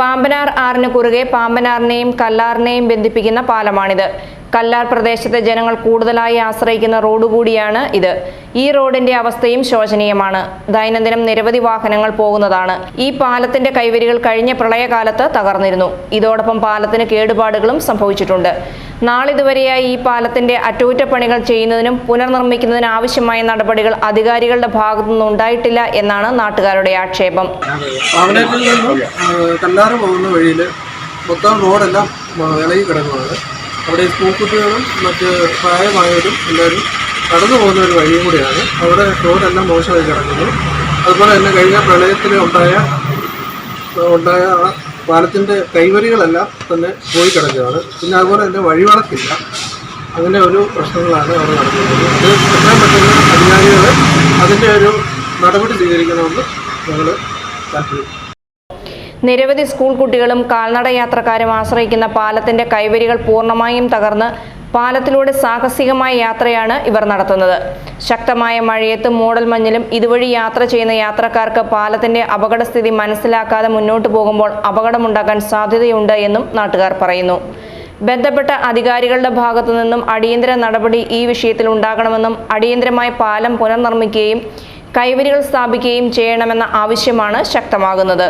പാമ്പനാർ ആറിന് കുറുകെ പാമ്പനാറിനെയും കല്ലാറിനെയും ബന്ധിപ്പിക്കുന്ന പാലമാണിത്. കല്ലാർ പ്രദേശത്തെ ജനങ്ങൾ കൂടുതലായി ആശ്രയിക്കുന്ന റോഡ് കൂടിയാണ് ഇത്. ഈ റോഡിന്റെ അവസ്ഥയും ശോചനീയമാണ്. ദൈനംദിനം നിരവധി വാഹനങ്ങൾ പോകുന്നതാണ്. ഈ പാലത്തിന്റെ കൈവരികൾ കഴിഞ്ഞ പ്രളയകാലത്ത് തകർന്നിരുന്നു. ഇതോടൊപ്പം പാലത്തിന് കേടുപാടുകളും സംഭവിച്ചിട്ടുണ്ട്. നാളിതുവരെയായി ഈ പാലത്തിന്റെ അറ്റകുറ്റപ്പണികൾ ചെയ്യുന്നതിനും പുനർനിർമ്മിക്കുന്നതിനും ആവശ്യമായ നടപടികൾ അധികാരികളുടെ ഭാഗത്തുനിന്ന് ഉണ്ടായിട്ടില്ല എന്നാണ് നാട്ടുകാരുടെ ആക്ഷേപം. വഴിയിൽ മൊത്തം റോഡെല്ലാം ഇളകി കിടക്കുകയാണ് അവിടെ സ്കൂൾ കുട്ടികളും മറ്റ് പ്രായമായവരും എല്ലാവരും കടന്നു പോകുന്ന ഒരു വഴിയും കൂടിയാണ്. അവിടെ റോഡെല്ലാം മോശമായി കിടക്കുന്നു. അതുപോലെ തന്നെ കഴിഞ്ഞ പ്രളയത്തിൽ ഉണ്ടായ ഉണ്ടായ ആ പാലത്തിന്റെ കൈവരികളെല്ലാം തന്നെ പോയി കിടക്കുകയാണ്. പിന്നെ അതുപോലെ തന്നെ വഴിവളക്കില്ല. അങ്ങനെ ഒരു പ്രശ്നങ്ങളാണ് അവിടെ നടക്കുന്നത്. അത് എത്രയും പെട്ടെന്ന് അധികാരികൾ അതിന്റെ ഒരു നടപടി സ്വീകരിക്കണമെന്ന് ഞങ്ങൾ താല്പര്യം നിരവധി സ്കൂൾ കുട്ടികളും കാൽനട യാത്രക്കാരും ആശ്രയിക്കുന്ന പാലത്തിന്റെ കൈവരികൾ പൂർണമായും തകർന്ന് പാലത്തിലൂടെ സാഹസികമായ യാത്രയാണ് ഇവർ നടത്തുന്നത്. ശക്തമായ മഴയത്തും മൂടൽമഞ്ഞിലും ഇതുവഴി യാത്ര ചെയ്യുന്ന യാത്രക്കാർക്ക് പാലത്തിന്റെ അപകടസ്ഥിതി മനസ്സിലാക്കാതെ മുന്നോട്ട് പോകുമ്പോൾ അപകടമുണ്ടാക്കാൻ സാധ്യതയുണ്ട് എന്നും നാട്ടുകാർ പറയുന്നു. ബന്ധപ്പെട്ട അധികാരികളുടെ ഭാഗത്തു നിന്നും അടിയന്തര നടപടി ഈ വിഷയത്തിൽ ഉണ്ടാകണമെന്നും അടിയന്തരമായി പാലം പുനർനിർമ്മിക്കുകയും കൈവരികൾ സ്ഥാപിക്കുകയും ചെയ്യണമെന്ന ആവശ്യമാണ് ശക്തമാകുന്നത്.